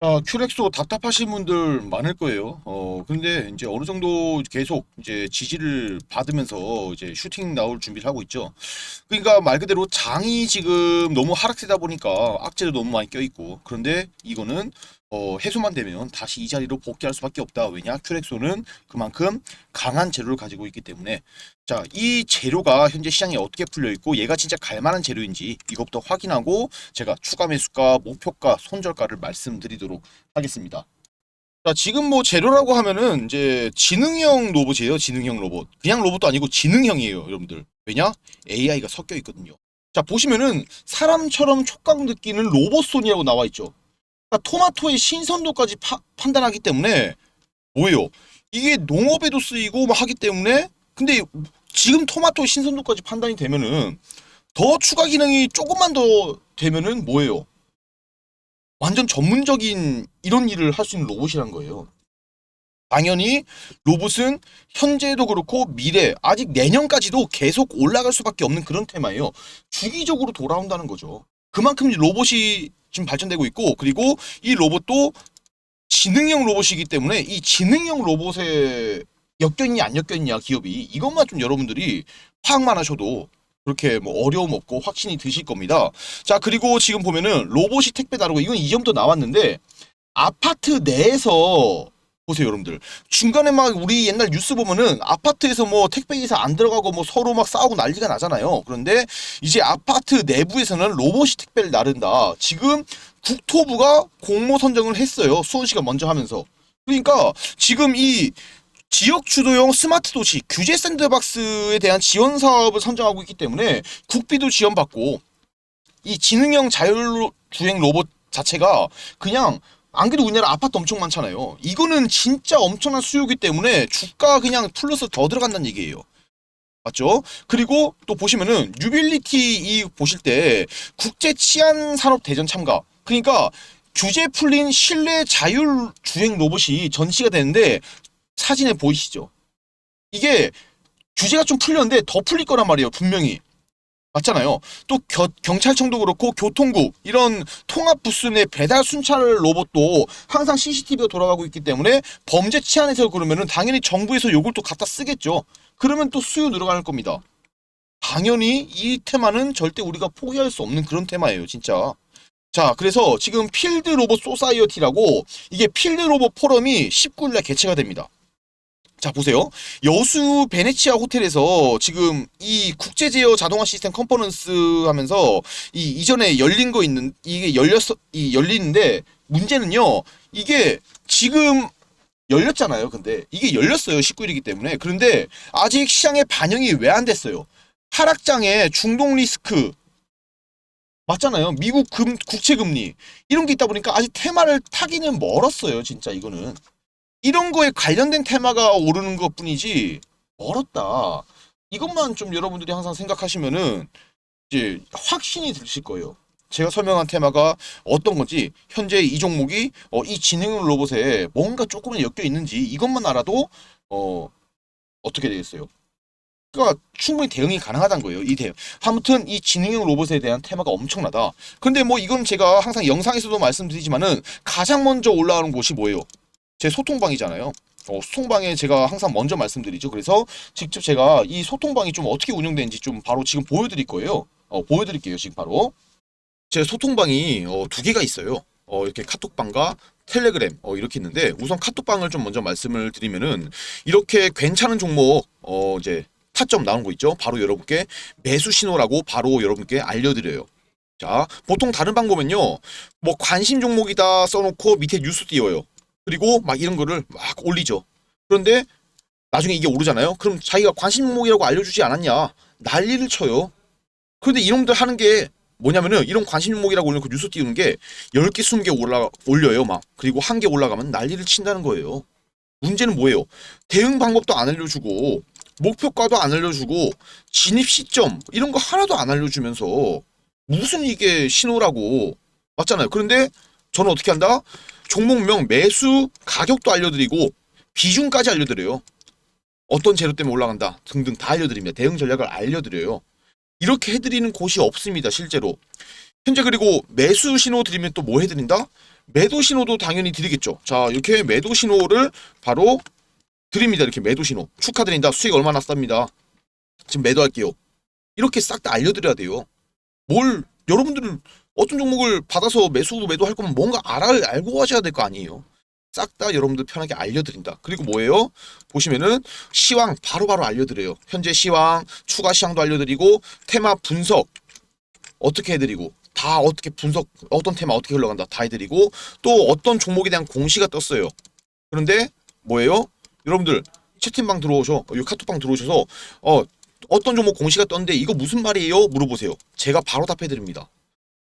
아, 큐렉소 답답하신 분들 많을 거예요. 어, 근데 이제 어느 정도 계속 이제 지지를 받으면서 이제 슈팅 나올 준비를 하고 있죠. 그러니까 말 그대로 장이 지금 너무 하락세다 보니까 악재도 너무 많이 껴있고. 그런데 이거는 어, 해소만 되면 다시 이 자리로 복귀할 수밖에 없다. 왜냐? 큐렉소는 그만큼 강한 재료를 가지고 있기 때문에. 자, 이 재료가 현재 시장에 어떻게 풀려 있고 얘가 진짜 갈 만한 재료인지 이것부터 확인하고 제가 추가 매수가, 목표가, 손절가를 말씀드리도록 하겠습니다. 자, 지금 뭐 재료라고 하면은 이제 지능형 로봇이에요. 지능형 로봇. 그냥 로봇도 아니고 지능형이에요, 여러분들. 왜냐? AI가 섞여 있거든요. 자, 보시면은 사람처럼 촉각 느끼는 로봇손이라고 나와 있죠. 그러니까 토마토의 신선도까지 파- 판단하기 때문에 뭐예요? 이게 농업에도 쓰이고 막 하기 때문에 근데 지금 토마토 신선도까지 판단이 되면은 더 추가 기능이 조금만 더 되면은 뭐예요? 완전 전문적인 이런 일을 할 수 있는 로봇이란 거예요. 당연히 로봇은 현재도 그렇고 미래 아직 내년까지도 계속 올라갈 수밖에 없는 그런 테마예요. 주기적으로 돌아온다는 거죠. 그만큼 이 로봇이 지금 발전되고 있고 그리고 이 로봇도 지능형 로봇이기 때문에 이 지능형 로봇에 엮여있냐 안 엮여있냐 기업이 이것만 좀 여러분들이 파악만 하셔도 그렇게 뭐 어려움 없고 확신이 드실 겁니다. 자 그리고 지금 보면은 로봇이 택배 다루고 이건 이전부터 나왔는데 아파트 내에서 보세요 여러분들 중간에 막 우리 옛날 뉴스 보면은 아파트에서 뭐 택배 기사 안 들어가고 뭐 서로 막 싸우고 난리가 나잖아요. 그런데 이제 아파트 내부에서는 로봇이 택배를 나른다. 지금 국토부가 공모 선정을 했어요. 수원 씨가 먼저 하면서. 그러니까 지금 이 지역 주도형 스마트 도시 규제 샌드박스에 대한 지원 사업을 선정하고 있기 때문에 국비도 지원받고 이 지능형 자율 주행 로봇 자체가 그냥 안 그래도 우리나라 아파트 엄청 많잖아요. 이거는 진짜 엄청난 수요이기 때문에 주가 그냥 플러스 더 들어간다는 얘기예요. 맞죠? 그리고 또 보시면은 유빌리티 이 보실 때 국제 치안 산업 대전 참가. 그러니까 규제 풀린 실내 자율 주행 로봇이 전시가 되는데 사진에 보이시죠? 이게 규제가 좀 풀렸는데 더 풀릴 거란 말이에요. 분명히. 맞잖아요. 또 겨- 경찰청도 그렇고 교통국 이런 통합 부스 내 배달 순찰 로봇도 항상 CCTV가 돌아가고 있기 때문에 범죄 치안에서 그러면은 당연히 정부에서 요걸 또 갖다 쓰겠죠. 그러면 또 수요 늘어갈 겁니다. 당연히 이 테마는 절대 우리가 포기할 수 없는 그런 테마예요, 진짜. 자, 그래서 지금 필드 로봇 소사이어티라고 이게 필드 로봇 포럼이 19일날 개최가 됩니다. 자, 보세요. 여수 베네치아 호텔에서 지금 이 국제 제어 자동화 시스템 컨퍼런스 하면서 이 이전에 열린 거 있는 이게 열렸어 이 열리는데 문제는요. 이게 지금 열렸잖아요. 근데 이게 열렸어요. 19일이기 때문에. 그런데 아직 시장에 반영이 왜 안 됐어요? 하락장에 중동 리스크 맞잖아요. 미국 금 국채 금리 이런 게 있다 보니까 아직 테마를 타기는 멀었어요. 진짜 이거는. 이런 거에 관련된 테마가 오르는 것 뿐이지 멀었다. 이것만 좀 여러분들이 항상 생각하시면은 이제 확신이 드실 거예요. 제가 설명한 테마가 어떤 건지 현재 이 종목이 어, 이 지능 로봇에 뭔가 조금은 엮여 있는지 이것만 알아도 어 어떻게 되겠어요? 그러니까 충분히 대응이 가능하다는 거예요. 이 대응. 아무튼 이 지능형 로봇에 대한 테마가 엄청나다. 근데 뭐 이건 제가 항상 영상에서도 말씀드리지만은 가장 먼저 올라오는 곳이 뭐예요? 제 소통방이잖아요. 어, 소통방에 제가 항상 먼저 말씀드리죠. 그래서 직접 제가 이 소통방이 좀 어떻게 운영되는지 좀 바로 지금 보여드릴 거예요. 어, 보여드릴게요. 지금 바로. 제 소통방이 어, 두 개가 있어요. 어, 이렇게 카톡방과 텔레그램 어, 이렇게 있는데 우선 카톡방을 좀 먼저 말씀을 드리면은 이렇게 괜찮은 종목 어, 이제 타점 나온 거 있죠. 바로 여러분께 매수 신호라고 바로 여러분께 알려드려요. 자, 보통 다른 방법은요. 뭐 관심 종목이다 써놓고 밑에 뉴스 띄워요. 그리고 막 이런 거를 막 올리죠. 그런데 나중에 이게 오르잖아요. 그럼 자기가 관심 종목이라고 알려주지 않았냐? 난리를 쳐요. 그런데 이놈들 하는 게 뭐냐면은 이런 관심 종목이라고 올려놓고 뉴스 띄우는 게 10개, 20개 올라, 올려요. 막. 그리고 한 개 올라가면 난리를 친다는 거예요. 문제는 뭐예요? 대응 방법도 안 알려주고 목표가도 안 알려주고 진입 시점 이런 거 하나도 안 알려주면서 무슨 이게 신호라고 맞잖아요. 그런데 저는 어떻게 한다? 종목명 매수 가격도 알려드리고 비중까지 알려드려요. 어떤 재료 때문에 올라간다 등등 다 알려드립니다. 대응 전략을 알려드려요. 이렇게 해드리는 곳이 없습니다. 실제로. 현재 그리고 매수 신호 드리면 또 뭐 해드린다? 매도 신호도 당연히 드리겠죠. 자, 이렇게 매도 신호를 바로 드립니다. 이렇게 매도 신호. 축하드린다. 수익 얼마나 쌉니다. 지금 매도할게요. 이렇게 싹 다 알려드려야 돼요. 뭘 여러분들은 어떤 종목을 받아서 매수 매도할 거면 뭔가 알아 알고 하셔야 될 거 아니에요. 싹 다 여러분들 편하게 알려드린다. 그리고 뭐예요? 보시면은 시황 바로 바로 알려드려요. 현재 시황, 추가 시황도 알려드리고 테마 분석 어떻게 해드리고 다 어떻게 분석 어떤 테마 어떻게 흘러간다 다 해드리고 또 어떤 종목에 대한 공시가 떴어요. 그런데 뭐예요? 여러분들 채팅방 들어오셔, 이 카톡방 들어오셔서 어 어떤 종목 공시가 떴는데 이거 무슨 말이에요? 물어보세요. 제가 바로 답해드립니다.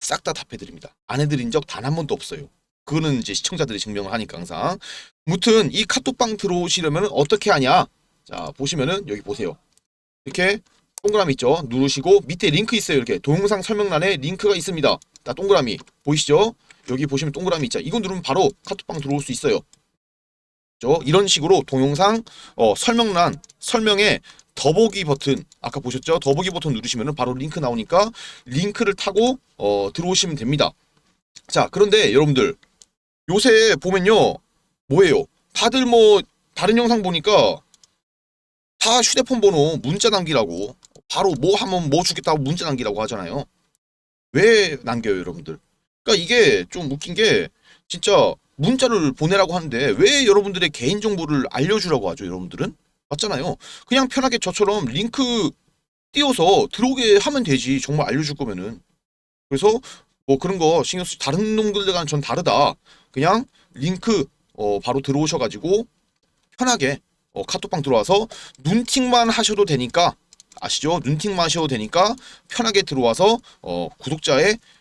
싹 다 답해드립니다. 안 해드린 적 단 한 번도 없어요. 그거는 이제 시청자들이 증명을 하니까 항상. 무튼 이 카톡방 들어오시려면 어떻게 하냐? 자 보시면은 여기 보세요. 이렇게 동그라미 있죠? 누르시고 밑에 링크 있어요. 이렇게 동영상 설명란에 링크가 있습니다. 나 동그라미 보이시죠? 여기 보시면 동그라미 있죠. 이거 누르면 바로 카톡방 들어올 수 있어요. 이런 식으로 동영상 어, 설명란 설명에 더보기 버튼 아까 보셨죠? 더보기 버튼 누르시면 바로 링크 나오니까 링크를 타고 어, 들어오시면 됩니다. 자 그런데 여러분들 요새 보면요 뭐예요? 다들 뭐 다른 영상 보니까 다 휴대폰 번호 문자 남기라고 바로 뭐 하면 뭐 주겠다고 문자 남기라고 하잖아요. 왜 남겨요, 여러분들? 그러니까 이게 좀 웃긴 게 진짜 문자를 보내라고 하는데 왜 여러분들의 개인 정보를 알려주라고 하죠, 여러분들은? 맞잖아요. 그냥 편하게 저처럼 링크 띄워서 들어오게 하면 되지. 정말 알려줄 거면은. 그래서 뭐 그런 거 신경 쓰 다른 놈들과는 전 다르다. 그냥 링크 어, 바로 들어오셔가지고 편하게 어, 카톡방 들어와서 눈팅만 하셔도 되니까 아시죠? 눈팅만 하셔도 되니까 편하게 들어와서 어, 구독자의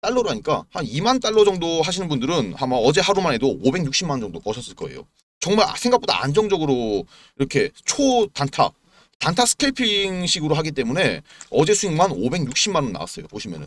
달러로 하니까 한 2만 달러 정도 하시는 분들은 아마 어제 하루만 해도 560만 원 정도 버셨을 거예요. 정말 생각보다 안정적으로 이렇게 초 단타 단타 스캘핑식으로 하기 때문에 어제 수익만 560만 원 나왔어요. 보시면은.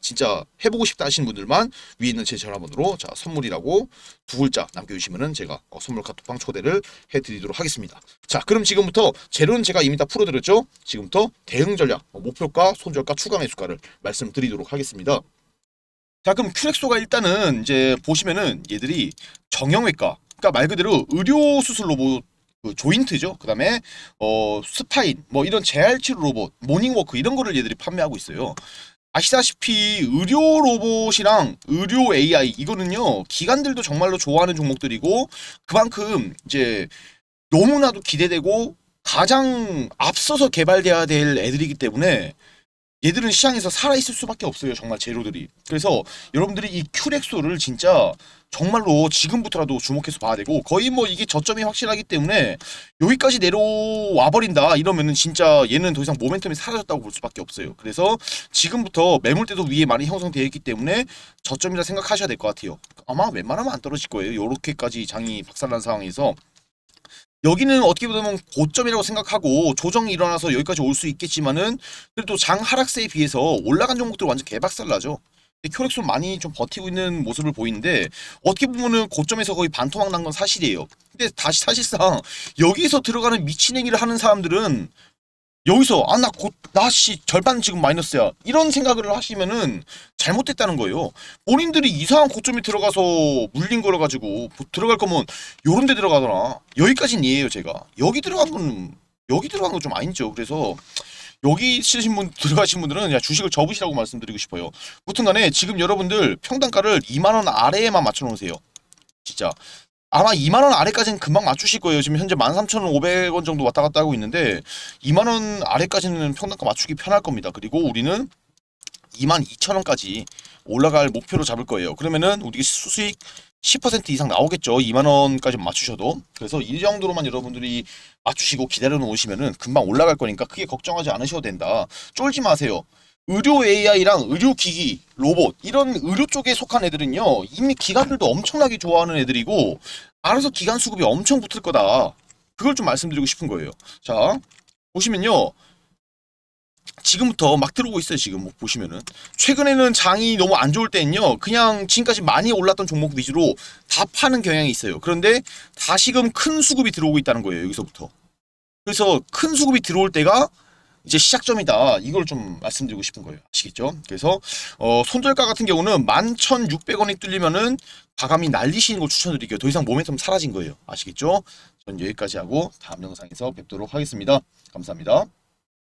진짜 해보고 싶다 하시는 분들만 위에 있는 제 전화번호로 자 선물이라고 두 글자 남겨주시면은 제가 어, 선물 카톡방 초대를 해드리도록 하겠습니다. 자 그럼 지금부터 재료는 제가 이미 다 풀어드렸죠. 지금부터 대응 전략, 어, 목표가, 손절가, 추가 매수가를 말씀드리도록 하겠습니다. 자 그럼 큐렉소가 일단은 이제 보시면은 얘들이 정형외과, 그러니까 말 그대로 의료 수술 로봇 그 조인트죠. 그다음에 어 스파인 뭐 이런 재활 치료 로봇, 모닝워크 이런 거를 얘들이 판매하고 있어요. 아시다시피 의료 로봇이랑 의료 AI 이거는요 기관들도 정말로 좋아하는 종목들이고 그만큼 이제 너무나도 기대되고 가장 앞서서 개발돼야 될 애들이기 때문에 얘들은 시장에서 살아있을 수밖에 없어요 정말 재료들이. 그래서 여러분들이 이 큐렉소를 진짜 정말로 지금부터라도 주목해서 봐야 되고 거의 뭐 이게 저점이 확실하기 때문에 여기까지 내려와 버린다 이러면은 진짜 얘는 더 이상 모멘텀이 사라졌다고 볼 수밖에 없어요. 그래서 지금부터 매물대도 위에 많이 형성되어 있기 때문에 저점이라 생각하셔야 될 것 같아요. 아마 웬만하면 안 떨어질 거예요. 요렇게까지 장이 박살난 상황에서 여기는 어떻게 보면 고점이라고 생각하고 조정이 일어나서 여기까지 올 수 있겠지만은 그래도 장 하락세에 비해서 올라간 종목들 완전 개박살 나죠. 큐렉소 많이 좀 버티고 있는 모습을 보이는데 어떻게 보면은 고점에서 거의 반토막 난 건 사실이에요. 근데 다시 사실상 여기서 들어가는 미친 행위를 하는 사람들은 여기서 아 나 곧 나씨 절반 지금 마이너스야 이런 생각을 하시면은 잘못됐다는 거예요. 본인들이 이상한 고점에 들어가서 물린 거라 가지고 뭐 들어갈 거면 요런 데 들어가더라. 여기까지는 이해해요 제가. 여기 들어간 건 여기 들어간 거좀 아니죠. 그래서 여기 치신 분 들어가신 분들은 그냥 주식을 접으시라고 말씀드리고 싶어요. 무튼간에 지금 여러분들 평단가를 2만 원 아래에만 맞춰 놓으세요. 진짜 아마 2만 원 아래까지는 금방 맞추실 거예요. 지금 현재 13,500원 정도 왔다 갔다 하고 있는데 2만 원 아래까지는 평단가 맞추기 편할 겁니다. 그리고 우리는 2만 2천 원까지 올라갈 목표로 잡을 거예요. 그러면은 우리 수수익 10% 이상 나오겠죠. 2만 원까지 맞추셔도. 그래서 이 정도로만 여러분들이 맞추시고 기다려 놓으시면은 금방 올라갈 거니까 크게 걱정하지 않으셔도 된다. 쫄지 마세요. 의료 AI랑 의료 기기, 로봇 이런 의료 쪽에 속한 애들은요 이미 기관들도 엄청나게 좋아하는 애들이고 알아서 기관 수급이 엄청 붙을 거다. 그걸 좀 말씀드리고 싶은 거예요. 자 보시면요 지금부터 막 들어오고 있어요. 지금 뭐 보시면은 최근에는 장이 너무 안 좋을 때는요 그냥 지금까지 많이 올랐던 종목 위주로 다 파는 경향이 있어요. 그런데 다시금 큰 수급이 들어오고 있다는 거예요. 여기서부터. 그래서 큰 수급이 들어올 때가 이제 시작점이다. 이걸 좀 말씀드리고 싶은 거예요. 아시겠죠? 그래서 어, 손절가 같은 경우는 11,600원이 뚫리면은 과감히 날리시는 걸 추천드릴게요. 더 이상 모멘텀 사라진 거예요. 아시겠죠? 전 여기까지 하고 다음 영상에서 뵙도록 하겠습니다. 감사합니다.